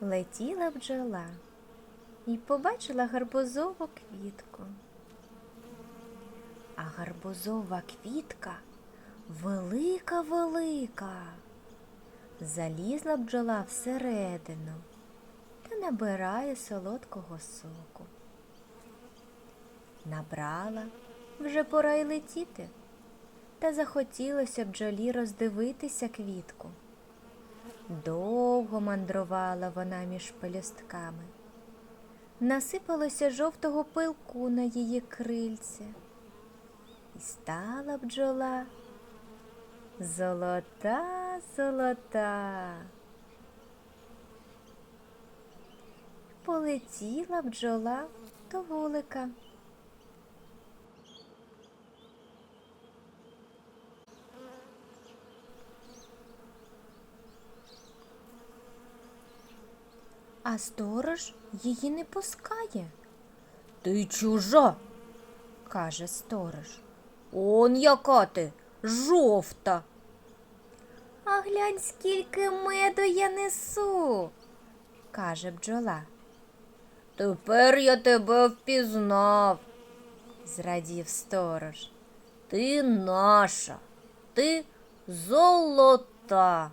летіла бджола і побачила гарбузову квітку. А гарбузова квітка велика велика. Залізла бджола всередину та набирає солодкого соку. Набрала, вже пора й летіти, та захотілося бджолі роздивитися квітку. Довго мандрувала вона між пелюстками. Насипалося жовтого пилку на її крильце. І стала бджола золота, золота. Полетіла бджола до вулика. А сторож її не пускає. Ти чужа, каже сторож. Он яка ти жовта. А глянь, скільки меду я несу, каже бджола. Тепер я тебе впізнав, зрадів сторож. Ти наша, ти золота.